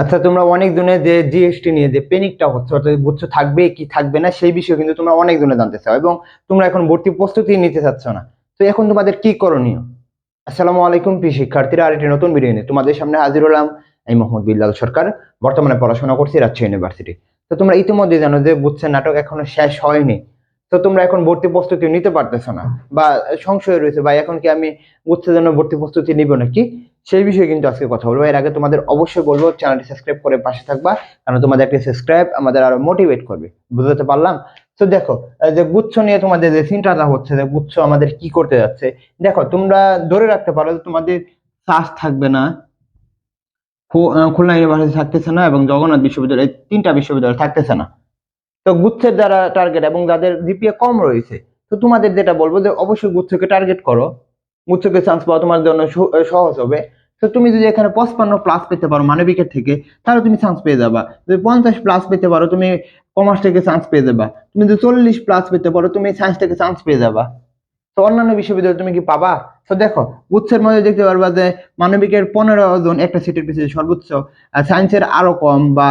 আচ্ছা তোমরা অনেক দিনে যে জিএসটি নিয়ে যে পেনিকটা হচ্ছে, অর্থাৎ বুঝছ থাকবে কি থাকবে না, সেই বিষয়ে কিন্তু তোমরা অনেক দিনে জানতে চাও এবং তোমরা এখন ভর্তি প্রস্তুতি নিতে চাচ্ছ না। তো এখন তোমাদের কি করণীয়? আসসালামু আলাইকুম, প্রিয় শিক্ষার্থীরা, আর একটি নতুন ভিডিও নিয়ে তোমাদের সামনে হাজির হলাম। আমি মোহাম্মদ বিল্লাল সরকার, বর্তমানে পড়াশোনা করছি রাজশাহী ইউনিভার্সিটি তো তোমরা ইতিমধ্যে জানো যে বুঝছেন নাটক এখনও শেষ হয়নি। তো তোমরা এখন ভর্তি প্রস্তুতি নিতে পারতেছো না, বা সংশয় রয়েছে, বা এখন কি আমি বুঝছে জন্য ভর্তি প্রস্তুতি নিব নাকি? সেই বিষয়ে কিন্তু আজকে কথা বলব। এর আগে তোমাদের অবশ্যই বলব চ্যানেলটি সাবস্ক্রাইব করে পাশে থাকবা, কারণ তোমাদের একটা সাবস্ক্রাইব আমাদের আরও মোটিভেট করবে। বুঝতে পারলাম? তো দেখো যে গুচ্ছ নিয়ে তোমাদের যে চিন্তাটা হচ্ছে, যে গুচ্ছ আমাদের কি করতে যাচ্ছে, দেখো, তোমরা ধরে রাখতে পারো তোমাদের চাষ থাকবে না খুলনা ইউনিভার্সিটি থাকতেছে না এবং জগন্নাথ বিশ্ববিদ্যালয় তিনটা বিশ্ববিদ্যালয় থাকতেছে না। তো গুচ্ছের দ্বারা টার্গেট এবং যাদের জিপিএ কম রয়েছে, তো তোমাদের যেটা বলব যে অবশ্যই গুচ্ছকে টার্গেট করো। গুচ্ছকে চান্স পাওয়া তোমার জন্য সহ- সহজ হবে। তো তুমি যদি এখানে পঁচপান্ন প্লাস পেতে পারো মানবিকের থেকে, তাহলে তুমি চান্স পেয়ে যাবা। যদি পঞ্চাশ প্লাস পেতে পারো, তুমি কমার্স থেকে চান্স পেয়ে যাবা। তুমি যদি চল্লিশ প্লাস পেতে পারো, তুমি সায়েন্স থেকে চান্স পেয়ে যাবা। তো অন্যান্য বিশ্ববিদ্যালয়ে তুমি কি পাবা? তো দেখো গুচ্ছের মধ্যে দেখতে পারবা যে মানবিকের পনেরো জন একটা সিটের পিছিয়ে সর্বোচ্চ সায়েন্সের আরও কম বা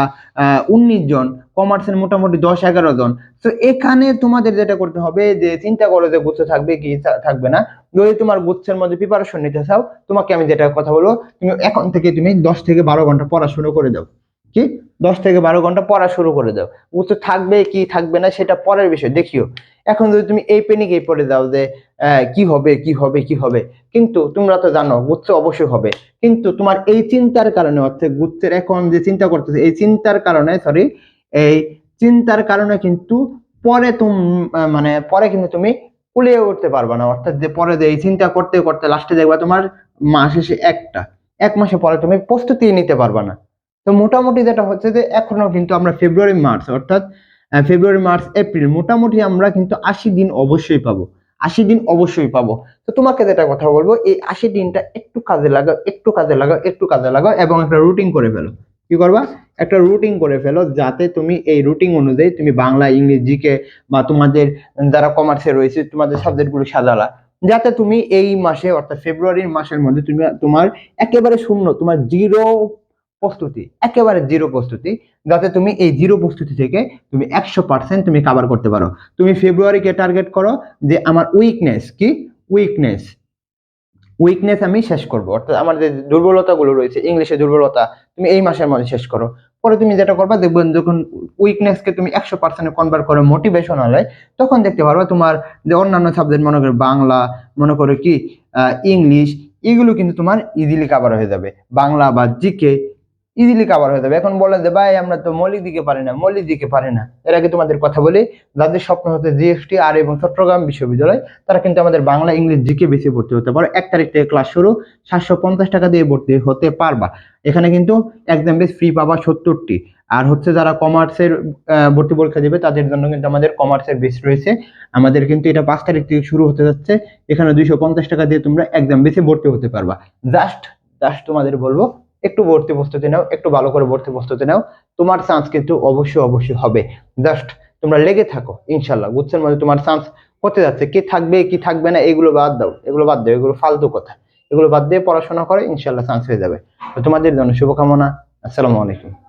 উনিশ জন কমার্সের মোটামুটি দশ, এগারো জন। তো এখানে তোমাদের যেটা করতে হবে যে চিন্তা করো যে গুচ্ছ থাকবে কি থাকবে না। যদি তোমার গুচ্ছের মধ্যে প্রিপারেশন নিতে চাও, তোমাকে আমি যেটা কথা বলব, তুমি এখন থেকে তুমি দশ থেকে বারো ঘণ্টা পড়া শুরু করে দাও কি? দশ থেকে বারো ঘণ্টা পড়া শুরু করে দাও। গুচ্ছ থাকবে কি থাকবে না সেটা পরের বিষয়, দেখিও। এখন যদি তুমি এই পেনিকেই পড়ে দাও যে কি হবে কি হবে কি হবে? কিন্তু তোমরা তো জানো গুচ্ছ অবশ্যই হবে। কিন্তু তোমার এই চিন্তার কারণে অর্থাৎ গুচ্ছের এখন যে চিন্তা করতেছে, এই চিন্তার কারণে সরি এই চিন্তার কারণে কিন্তু পরে তুম মানে পরে কিন্তু তুমি কুলিয়ে উঠতে পারবে না। অর্থাৎ যে পরে যে এই চিন্তা করতে করতে লাস্টে দেখবা তোমার মাস শেষে একটা। এক মাসে পরে তুমি প্রস্তুতি নিতে পারবে না। তো মোটামুটি যেটা হচ্ছে যে এখনও কিন্তু আমরা ফেব্রুয়ারি মার্চ অর্থাৎ ফেব্রুয়ারি মার্চ এপ্রিল মোটামুটি আমরা কিন্তু আশি দিন অবশ্যই পাবো। আশি দিন অবশ্যই পাবো। তো তোমাকে যেটা কথা বলব, এই আশি দিনটা একটু কাজে লাগাও একটু কাজে লাগাও একটু কাজে লাগাও এবং একটা রুটিন করে ফেলো। কি করবা? একটা রুটিন করে ফেলো যাতে তুমি এই রুটিন অনুযায়ী তুমি বাংলা, ইংলিশ জিকে বা তোমাদের যারা কমার্সে রয়েছে, তোমাদের সাবজেক্টগুলো সাজালা। যাতে তুমি এই মাসে অর্থাৎ ফেব্রুয়ারির মাসের মধ্যে তুমি তোমার একেবারে শূন্য, তোমার জিরো প্রস্তুতি, একেবারে জিরো প্রস্তুতি। যাতে তুমি এই জিরো প্রস্তুতি থেকে তুমি একশো পার্সেন্ট তুমি কাভার করতে পারো। তুমি ফেব্রুয়ারিকে টার্গেট করো যে আমার উইকনেস কি? উইকনেস উইকনেস আমি শেষ করব। অর্থাৎ আমার যে দুর্বলতাগুলো রয়েছে, ইংলিশে দুর্বলতা, তুমি এই মাসের মধ্যে শেষ করো। পরে তুমি যেটা করবা দেখবেন যখন উইকনেসকে তুমি একশো পার্সেন্টে কনভার্ট করো মোটিভেশন হলে তখন দেখতে পারবা তোমার যে অন্যান্য সাবজেক্ট মনে করো বাংলা, মনে করো কি ইংলিশ, এগুলো কিন্তু তোমার ইজিলি কাভার হয়ে যাবে। বাংলা বা জিকে ইজিলি কাভার হয়ে যাবে। এখন বলে যে, ভাই, আমরা তো মৌলিক দিকে পারি না মৌলিক দিকে পারি না। এর আগে তোমাদের কথা বলি, যাদের স্বপ্ন হচ্ছে জিএসটি আর এবং চট্টগ্রাম বিশ্ববিদ্যালয়, তারা কিন্তু আমাদের বাংলা, ইংলিশ, জিকে বেশি ভর্তি হতে পারো। এক তারিখ থেকে ক্লাস শুরু, সাতশো পঞ্চাশ টাকা দিয়ে ভর্তি হতে পারবা। এখানে কিন্তু একদম বেশ ফ্রি পাবা সত্তরটি। আর হচ্ছে যারা কমার্সের ভর্তি পরীক্ষা দেবে, তাদের জন্য কিন্তু আমাদের কমার্সের বেস রয়েছে। আমাদের কিন্তু এটা পাঁচ তারিখ থেকে শুরু হতে যাচ্ছে। এখানে দুইশো পঞ্চাশ টাকা দিয়ে তোমরা একদম বেশি ভর্তি হতে পারবা। জাস্ট জাস্ট তোমাদের বলব একটু ভর্তি প্রস্তুতি নাও, একটু ভালো করে ভর্তি প্রস্তুতি নাও। তোমার চান্স কিন্তু অবশ্যই অবশ্যই হবে। জাস্ট তোমরা লেগে থাকো ইনশাল্লাহ গুচ্ছের মধ্যে তোমার চান্স হতে যাচ্ছে। কি থাকবে কি থাকবে না, এগুলো বাদ দাও। এগুলো বাদ দাও, এগুলো ফালতু কথা। এগুলো বাদ দিয়ে পড়াশোনা করে ইনশাল্লাহ চান্স হয়ে যাবে। তোমাদের জন্য শুভকামনা। আসসালামু আলাইকুম।